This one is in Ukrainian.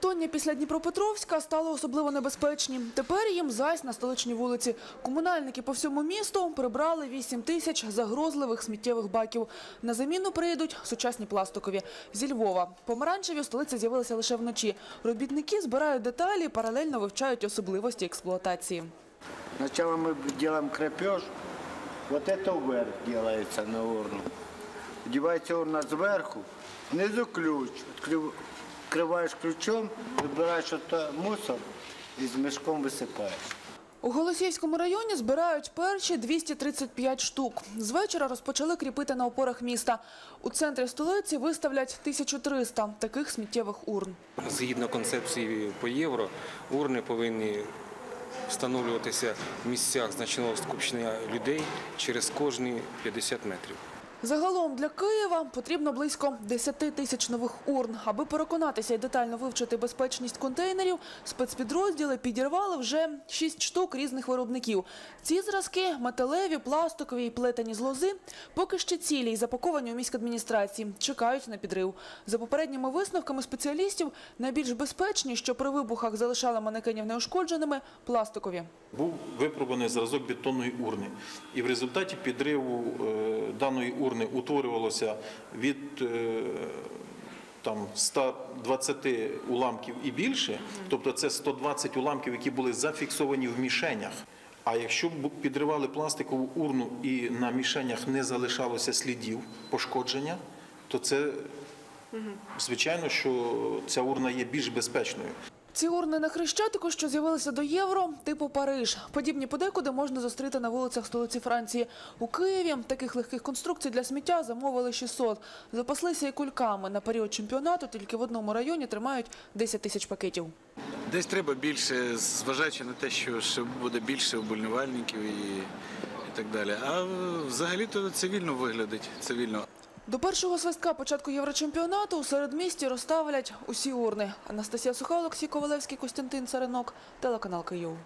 Тоня після Дніпропетровська стали особливо небезпечні. Тепер їм зась на столичній вулиці. Комунальники по всьому місту прибрали 8 тисяч загрозливих сміттєвих баків. На заміну приїдуть сучасні пластикові. Зі Львова. Помаранчеві у столиці з'явилися лише вночі. Робітники збирають деталі, паралельно вивчають особливості експлуатації. Сначала мы делаем крепеж. Вот это вверх делается на урну. Одевается урна сверху, внизу ключ Открыв- Открываешь ключом, выбираешь это мусор и с мешком высыпаешь. У Голосіївському районі збирають перші 235 штук. З вечора розпочали кріпити на опорах міста. У центрі столиці виставлять 1300 таких сміттєвих урн. Згідно концепції по євро, урни повинні встановлюватися в місцях значного скупчення людей через кожні 50 метрів. Загалом для Києва потрібно близько 10 тисяч нових урн. Аби переконатися і детально вивчити безпечність контейнерів, спецпідрозділи підірвали вже 6 штук різних виробників. Ці зразки – металеві, пластикові і плетені з лози, поки ще цілі і запаковані у міськадміністрації, чекають на підрив. За попередніми висновками спеціалістів, найбільш безпечні, що при вибухах залишали манекенів неушкодженими – пластикові. Був випробуваний зразок бетонної урни, і в результаті підриву е, даної урни утворювалося від е, там 120 уламків і більше, тобто це 120 уламків, які були зафіксовані в мішенях. А якщо б підривали пластикову урну і на мішенях не залишалося слідів пошкодження, то це звичайно, що ця урна є більш безпечною. Ці урни на Хрещатику, що з'явилися до євро, типу Париж. Подібні подекуди можна зустріти на вулицях столиці Франції. У Києві таких легких конструкцій для сміття замовили 600. Запаслися і кульками. На період чемпіонату тільки в одному районі тримають 10 тисяч пакетів. Десь треба більше, зважаючи на те, що буде більше вболівальників і, так далі. А взагалі-то цивільно виглядить. Цивільно. До першого свистка початку єврочемпіонату у середмісті розставлять усі урни. Анастасія Суха, Олексій Ковалевський, Костянтин Царинок, телеканал Київ.